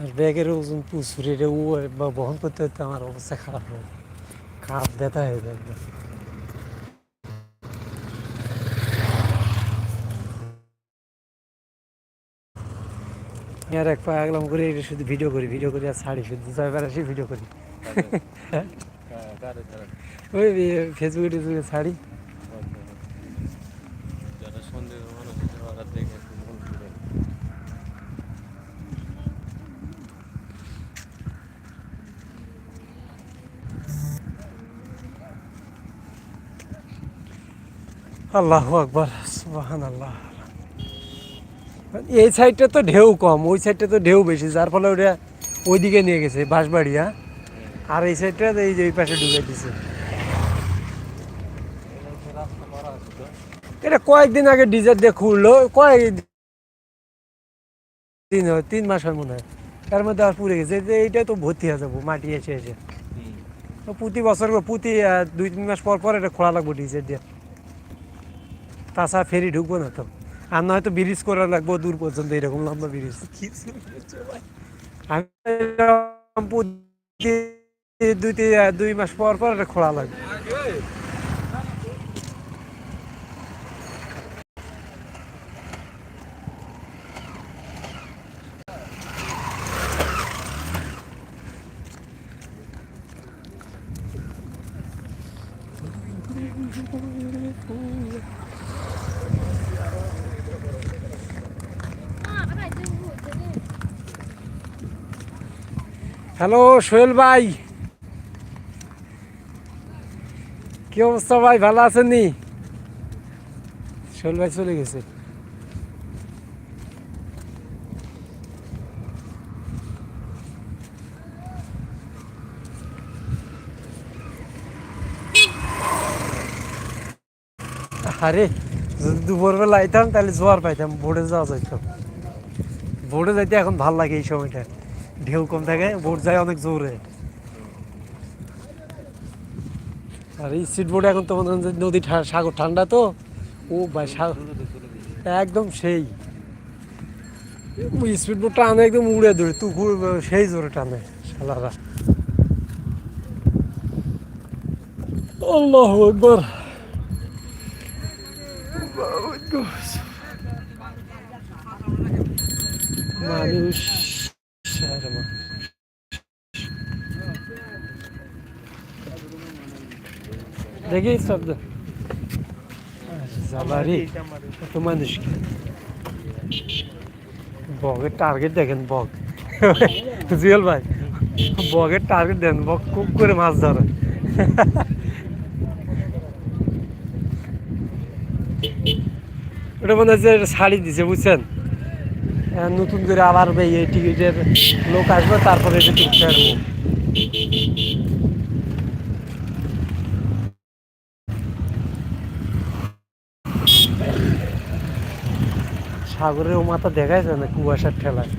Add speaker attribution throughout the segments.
Speaker 1: আর ব্যাগের ওজন প্রচুর এটা ও বা বহন করতে করতে আমার অবস্থা খারাপ হয়ে যায়। কাপ ব্যথা হয়ে যায় একদম। আর এক পা আগলাম করে এটা শুধু ভিডিও করি ভিডিও করি আর ছাড়ি শুধু ছয়বার আসি ভিডিও করি। ওই ফেসবুকে টেসবুকে ছাড়ি
Speaker 2: যারা সন্দেহ মানুষ আছে ওরা দেখে একটু মন ঘুরে।
Speaker 1: আল্লাহ আকবর সুবাহান আল্লাহ এই সাইডটা তো ঢেউ কম ওই সাইডটা তো ঢেউ বেশি যার ফলে ওটা ওইদিকে নিয়ে গেছে বাঁশবাড়ি হ্যাঁ আর এই সাইডটা এই যে পাশে ঢুকে দিছে। এটা কয়েকদিন আগে ডিজার দিয়ে খুললো কয়েক দিন হয় তিন মাস হয় মনে হয়। তার মধ্যে আর পুড়ে গেছে এইটা তো ভর্তি হয়ে যাব মাটি এসে এসে। প্রতি বছর প্রতি দুই তিন মাস পর পর এটা খোলা লাগবো ডিজেল দিয়ে। তাছাড়া ফেরি ঢুকবো না তো। আর নয়তো ব্রিজ করা লাগবো দূর পর্যন্ত, এরকম লম্বা ব্রিজ আমি দুই মাস পর পর খোলা লাগবে। হ্যালো, সোহেল ভাই। কি অবস্থা ভাই, ভালো আছেন নি? সোহেল ভাই চলে গেছে। আরে, যদি দুপুরবেলা আইতাম, তাহলে জোয়ার পাইতাম, বোর্ডে যাওয়া যাইতাম বোর্ডে যাইতে এখন ভালো লাগে এই সময়টা। ঢেউ কম থাকে, বোট যায় অনেক জোরে। আর এই স্পিড বোর্ডে এখন তো যে নদী সাগর ঠান্ডা তো, ও ভাই একদম সেই। স্পিড বোটটা আনে একদম উড়ে দৌড়ে তুকুর, সেই জোরে টানে শালারা। আল্লাহ একবার মানুষ আর মানুষ। দেখি এত মানুষ কি বগের টার্গেট দেখেন বগ জুয়েল ভাই বগের টার্গেট দেন বগ খুব করে মাছ ধরে ওটা মনে হচ্ছে শাড়ি দিছে বুঝছেন নতুন করে আবার এই টিকিটের লোক আসবে তারপরে এটা টিকিট সাগরের মাথা দেখাই যায় না কুয়াশার ঠেলায়।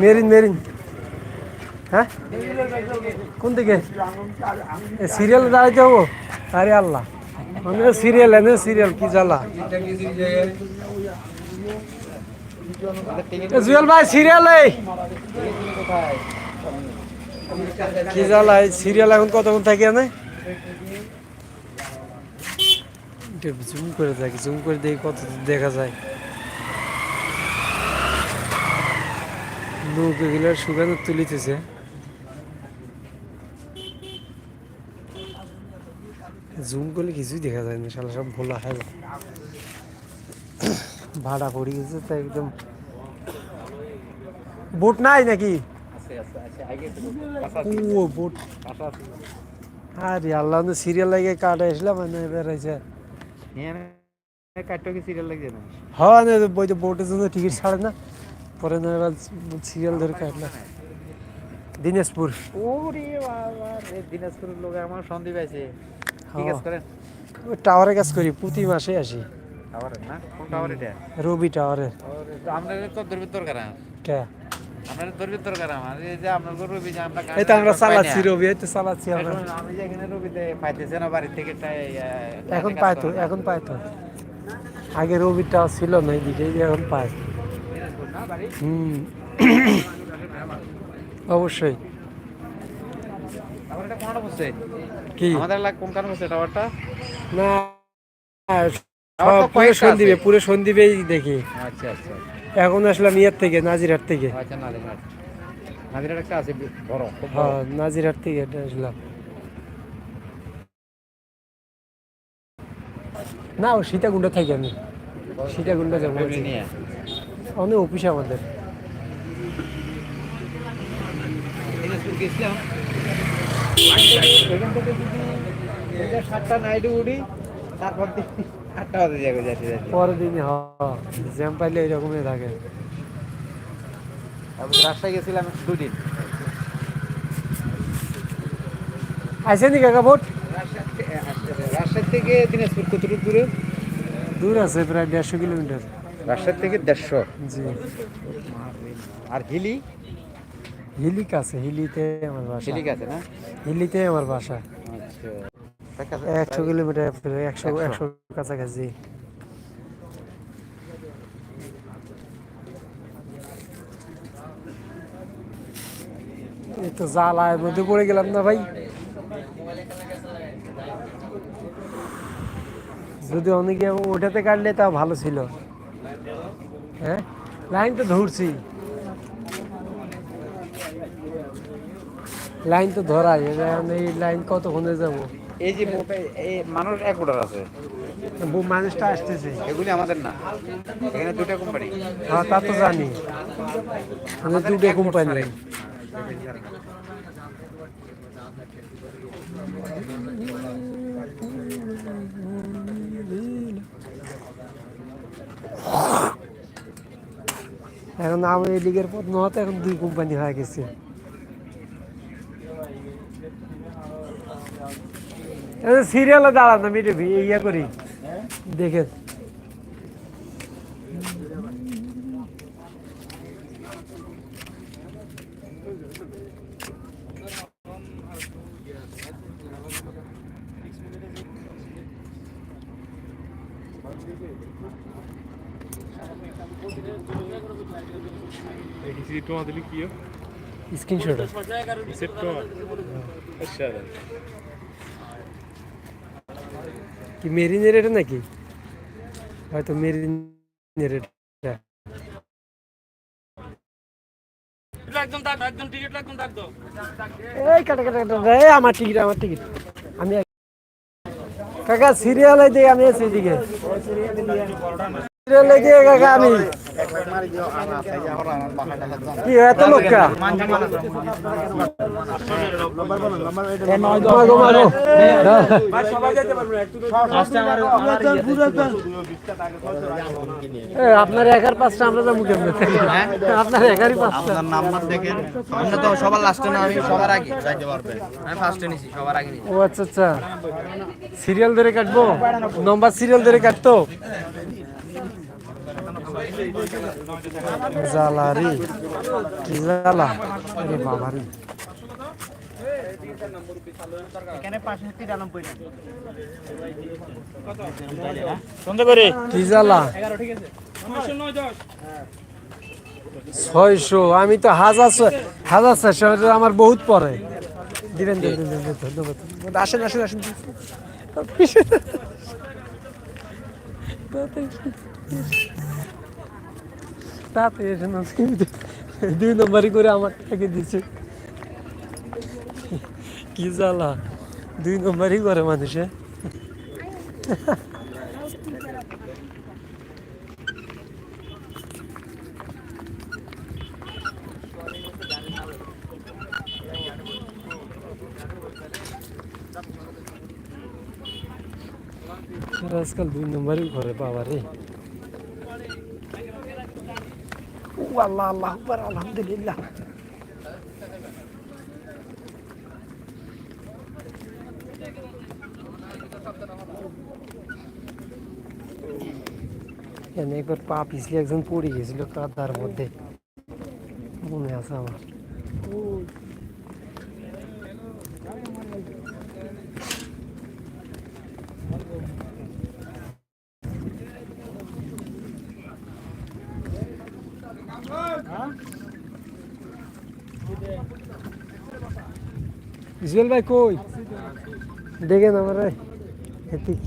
Speaker 1: Marine marine. হ্যাঁ? কোন দিকে? সিরিয়াল দাঁড়াইতে হব? আরে আল্লাহ। মানে সিরিয়াল এনে সিরিয়াল কি জ্বালা? জুয়েল ভাই সিরিয়াল এই। কি জ্বালা সিরিয়াল এখন কতক্ষণ থাকি এনে? জুম করে দেখি জুম করে দেখি কত দেখা যায়। এগুলো শুকানো তুলিতেছে। জুম করলে কিছুই দেখা যায় না, শালা সব ভোলা হয় ভাড়া পড়ে গেছে তো একদম বোট নাই নাকি? ও বোট। আরে আল্লাহ সিরিয়াল লাগে কাটা আসলাম মানে
Speaker 2: সিরিয়াল
Speaker 1: হ্যাঁ না বই তো বোটের জন্য টিকিট ছাড়ে না। পরে না সিরিয়াল ধরে কাটলাম দিনাজপুর।
Speaker 2: ওরে বাবা দিনাজপুরের লোক আমার সন্ধি পাইছে। কি কাজ করেন?
Speaker 1: ওই টাওয়ারে কাজ করি প্রতি মাসে আসি।
Speaker 2: টাওয়ারে না? কোন টাওয়ার এটা?
Speaker 1: রবি টাওয়ারে
Speaker 2: আমরা তো দূরবীর দরকার
Speaker 1: কে?
Speaker 2: দরকার আমার এই যে গরু রবি যে আমরা
Speaker 1: এই তো আমরা চালাচ্ছি রবি এই তো চালাচ্ছি আমরা।
Speaker 2: আমি যে এখানে রবিতে পাইতেছে না বাড়ি থেকে
Speaker 1: এখন
Speaker 2: কাজ
Speaker 1: পায় তো
Speaker 2: করে না।
Speaker 1: এখন পায় তো। আগে ছিল না যে এখন পায়।
Speaker 2: দিনাজপুর
Speaker 1: হুম। অবশ্যই। কি?
Speaker 2: আমাদের কোন কারণে বসছে টাওয়ারটা?
Speaker 1: না
Speaker 2: আমার
Speaker 1: পুরো
Speaker 2: কয়েকটা
Speaker 1: সন্দীপে পুরো সন্দীপেই দেখি।
Speaker 2: আচ্ছা আচ্ছা
Speaker 1: এখন আসলাম ইয়ের থেকে নাজিরহাট থেকে।
Speaker 2: আচ্ছা নাজিরহাট। নাজিরহাট একটা আছে বড়
Speaker 1: হ্যাঁ নাজিরহাট থেকে আসলাম। না ও সীতাকুণ্ডা থাকি আমি। সীতাকুণ্ডা যাব অনেক অফিস আমাদের।
Speaker 2: এখান থেকে যদি সাতটা নাইটে উঠি তারপর আটটা বাজে যাবে যাতে যাতে
Speaker 1: পরের দিন জ্যাম পাইলে এরকমই থাকে।
Speaker 2: তারপর রাজশাহী গেছিলাম দুদিন।
Speaker 1: আইসেনি কাকা ভোট?
Speaker 2: রাজশাহী থেকে দিনাজপুর কতটুকু দূরে।
Speaker 1: দূর আছে প্রায় দেড়শো কিলোমিটার।
Speaker 2: রাজশাহী থেকে দেড়শো?
Speaker 1: জি।
Speaker 2: আর হিলি?
Speaker 1: হিলিক আছে হিলিতে আমার বাসা।
Speaker 2: হিলিক আছে না?
Speaker 1: হিলিতে আমার বাসা।
Speaker 2: আচ্ছা।
Speaker 1: একশো কিলোমিটার একশো
Speaker 2: একশো।
Speaker 1: কাছাকাছি। তো জ্বালায় মধ্যে পড়ে গেলাম না ভাই। যদি অনেকে ওটাতে কাটলে তা ভালো ছিল। হ্যাঁ? লাইন তো ধরছি। লাইন তো ধরাই এই লাইন কতক্ষণে যাব?
Speaker 2: এই যে এই মানুষ এক অর্ডার আছে।
Speaker 1: মানুষটা আসতেছে।
Speaker 2: এগুলি আমাদের না। এখানে দুটা কোম্পানি
Speaker 1: হ্যাঁ তা তো জানি। দুটো কোম্পানি এখন এই লিগের পথ নহতে এখন দুই কোম্পানি হয়ে গেছে। সিরিয়ালে দাঁড়ান আমি এটা ভি- ইয়ে করি। দেখে
Speaker 3: এডিসি তোমার দিলি কি
Speaker 1: স্ক্রিনশট
Speaker 3: সেট কর আচ্ছা।
Speaker 1: কি মেরিনের এটা নাকি? হয়তো মেরিনের এটা এই কাটা কাটা কাটা আমার টিকিট আমার টিকিট। আমি কাকা সিরিয়ালে দিয়ে আমি আছি এদিকে। সিরিয়ালে দিয়ে কাকা আমি। কি এত লোক কা? আপনার একার পাঁচটা আমরা যাব কেমনে? আপনার একারই পাঁচটা।
Speaker 4: নাম্বার দেখেন। আমরা তো সবার লাস্টে না আমি সবার আগে। যাইতে পারবে আমি ফার্স্টে নিছি সবার আগে
Speaker 1: ও আচ্ছা আচ্ছা। সিরিয়াল ধরে কাটবো? নম্বর সিরিয়াল ধরে কাটতো? জ্বালা রে কি জ্বালা বাবা রে কি জ্বালা ছয়শো। আমি তো হাজার ছয়- হাজার ছয়শো আমার বহুত পরে। দিবেন ধন্যবাদ। আসেন আসেন আসেন। তাতে এসেন আজকে দুই নম্বরই করে আমার থেকে দিচ্ছে কি জ্বালা। দুই নম্বরই করে মানুষে আজকাল দুই নম্বরই করে বাবা রে ও আল্লাহ আল্লাহ আকবার আলহামদুলিল্লাহ এখানে একবার পা পিছলে একজন পড়ে গেছিল কাদার মধ্যে মনে আছে আমার ইসমাইল ভাই কই? দেখেন আমার